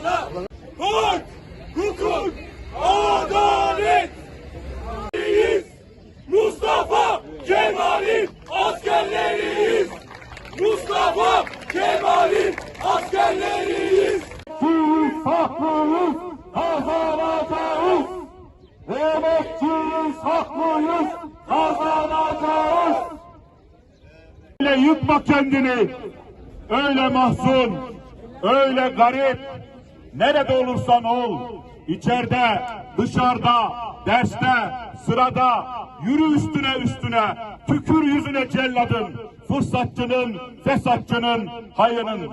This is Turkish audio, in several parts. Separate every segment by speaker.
Speaker 1: burada. Hak, hukuk, adalet. Biz Mustafa Kemal'in askerleriyiz. Mustafa Kemal'in askerleriyiz.
Speaker 2: Biz haklıyız, kazanacağız Emekçiyiz, haklıyız, kazanacağız Öyle yıkma kendini, öyle mahzun, öyle garip, nerede olursan ol, içeride, dışarıda, derste, sırada, yürü üstüne üstüne, tükür yüzüne celladın, fırsatçının, fesatçının, hayının.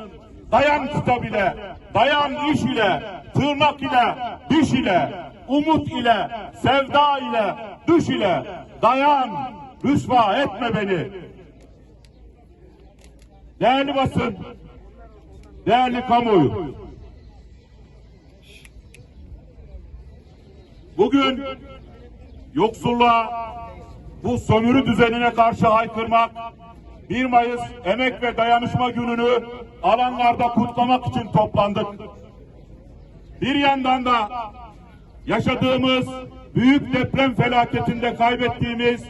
Speaker 2: Dayan kitap ile, dayan iş ile, tırnak ile, diş ile, umut ile, sevda ile, düş ile, dayan, rüsva etme beni. Değerli basın, değerli kamuoyu, bugün yoksulluğa, bu sömürü düzenine karşı haykırmak, 1 Mayıs Emek ve Dayanışma Günü'nü alanlarda kutlamak için toplandık. Bir yandan da yaşadığımız büyük deprem felaketinde kaybettiğimiz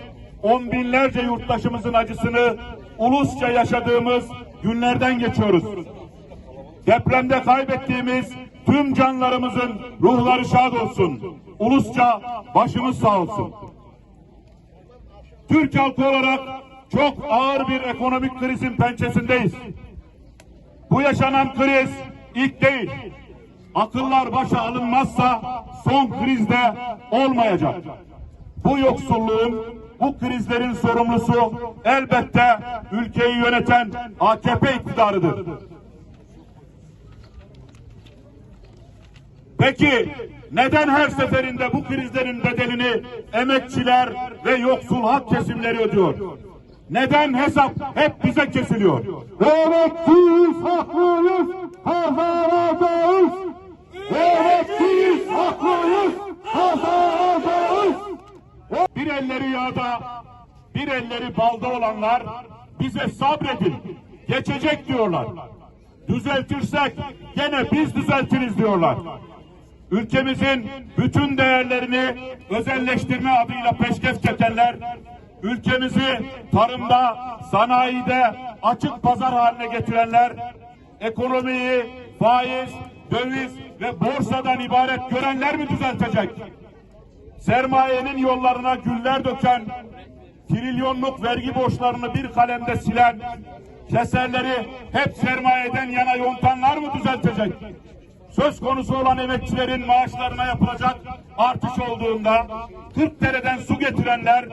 Speaker 2: on binlerce yurttaşımızın acısını ulusça yaşadığımız günlerden geçiyoruz. Depremde kaybettiğimiz tüm canlarımızın ruhları şad olsun. Ulusça başımız sağ olsun. Türk halkı olarak çok ağır bir ekonomik krizin pençesindeyiz. Bu yaşanan kriz ilk değil. Akıllar başa alınmazsa son krizde olmayacak. Bu yoksulluğun, bu krizlerin sorumlusu elbette ülkeyi yöneten AKP iktidarıdır. Peki neden her seferinde bu krizlerin bedelini emekçiler ve yoksul halk kesimleri ödüyor? Neden hesap hep bize kesiliyor? Emekçiyiz, haklıyız, kazanacağız. Emekçiyiz, haklıyız, kazanacağız. Bir elleri yağda, bir elleri balda olanlar bize sabredin, geçecek diyorlar. Düzeltirsek gene biz düzeltiriz diyorlar. Ülkemizin bütün değerlerini özelleştirme adıyla peşkef çekenler, ülkemizi tarımda, sanayide açık pazar haline getirenler, ekonomiyi faiz, döviz ve borsadan ibaret görenler mi düzeltecek? sermayenin yollarına güller döken, trilyonluk vergi borçlarını bir kalemde silen, keserleri hep sermayeden yana yontanlar mı düzeltecek? Söz konusu olan emekçilerin maaşlarına yapılacak artış olduğunda 40 dereden su getirenler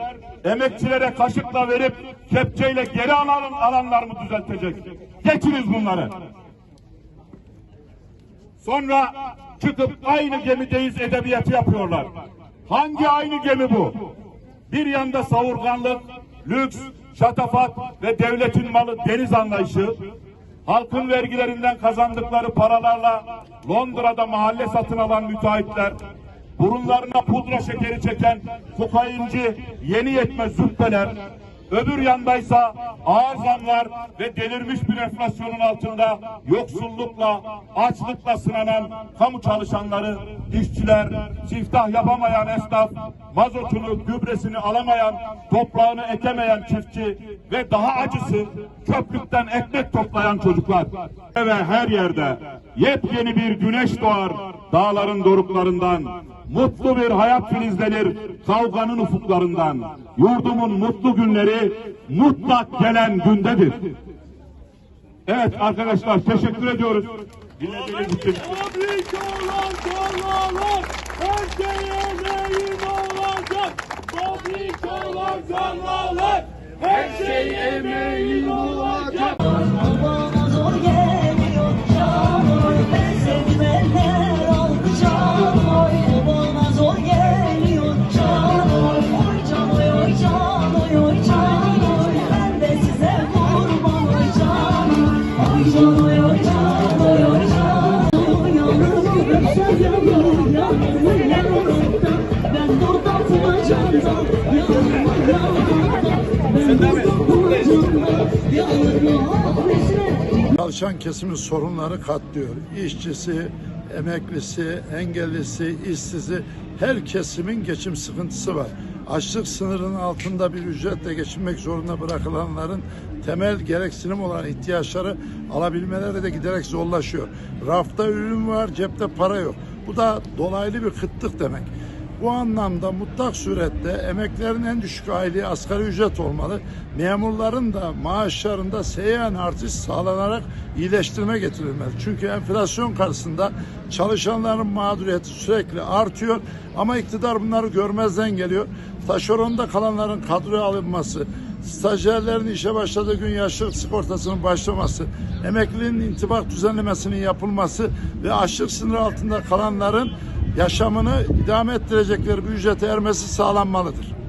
Speaker 2: emekçilere kaşıkla verip kepçeyle geri alan, alanlar mı düzeltecek? Geçiniz bunları. Sonra çıkıp aynı gemideyiz edebiyatı yapıyorlar. Hangi aynı gemi bu? Bir yanda savurganlık, lüks, şatafat ve devletin malı deniz anlayışı, halkın vergilerinden kazandıkları paralarla Londra'da mahalle satın alan müteahhitler, burunlarına pudra şekeri çeken kokainci yeni yetme züppeler, öbür yandaysa ağır zamlar ve delirmiş bir enflasyonun altında yoksullukla, açlıkla sınanan kamu çalışanları, işçiler, siftah yapamayan esnaf, mazotunu, gübresini alamayan, toprağını ekemeyen çiftçi ve daha acısı köprükten ekmek toplayan çocuklar. Ve her yerde yepyeni bir güneş doğar dağların doruklarından. Mutlu bir hayat filizlenir kavganın ufuklarından. Yurdumun mutlu günleri mutlak gelen gündedir. Evet arkadaşlar teşekkür ediyoruz. Dinlediğiniz için.
Speaker 1: Fabrik olan tarlalar her emeğin olacak. Fabrik olan tarlalar her şey emeğin olacak.
Speaker 3: Çalışan kesimin sorunları katlıyor. İşçisi, emeklisi, engellisi, işsizi her kesimin geçim sıkıntısı var. Açlık sınırının altında bir ücretle geçinmek zorunda bırakılanların temel gereksinim olan ihtiyaçları alabilmeleri de giderek zorlaşıyor. Rafta ürün var, cepte para yok. Bu da dolaylı bir kıtlık demek. Bu anlamda mutlak surette emeklerin en düşük aylığı asgari ücret olmalı. Memurların da maaşlarında seyyan artış sağlanarak iyileştirme getirilmeli. Çünkü enflasyon karşısında çalışanların mağduriyeti sürekli artıyor ama iktidar bunları görmezden geliyor. Taşeronda kalanların kadroya alınması, stajyerlerin işe başladığı gün yaşlılık sigortasının başlaması, emeklinin intibak düzenlemesinin yapılması ve açlık sınırı altında kalanların yaşamını idame ettirecekleri bir ücrete ermesi sağlanmalıdır.